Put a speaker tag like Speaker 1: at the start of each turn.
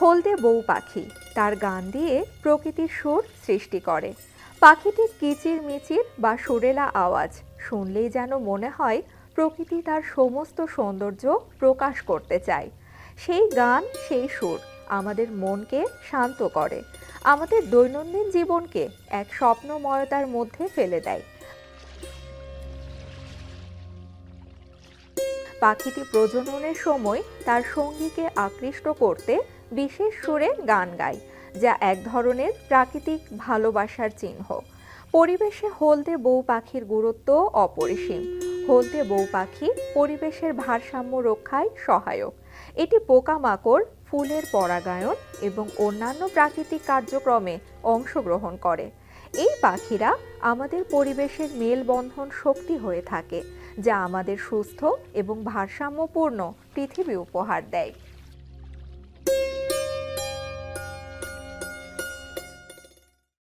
Speaker 1: হলদে বউ পাখি। তার গান দিয়ে প্রকৃতির সুর সৃষ্টি করে। পাখিটির কিচির মিচির বা সুরেলা আওয়াজ শুনলেই যেন মনে হয় প্রকৃতি তার সমস্ত সৌন্দর্য প্রকাশ করতে চায়। সেই গান, সেই সুর আমাদের মনকে শান্ত করে। আমাদের দৈনন্দিন জীবনকে এক স্বপ্নময়তার মধ্যে ফেলে দেয়। পাখিটি প্রজননের সময় তার সঙ্গীকে আকৃষ্ট করতে বিশেষ সুরে গান গায় যা এক ধরনের প্রাকৃতিক ভালোবাসার চিহ্ন। পরিবেশে হলদে বউ পাখির গুরুত্ব অপরিসীম। হলদে বউ পাখি পরিবেশের ভারসাম্য রক্ষায় সহায়ক। এটি পোকামাকড়, ফুলের পরাগায়ন এবং অন্যান্য প্রাকৃতিক কার্যক্রমে অংশগ্রহণ করে। এই পাখিরা আমাদের পরিবেশের মেলবন্ধন শক্তি হয়ে থাকে, যা আমাদের সুস্থ এবং ভারসাম্যপূর্ণ পৃথিবী উপহার দেয়।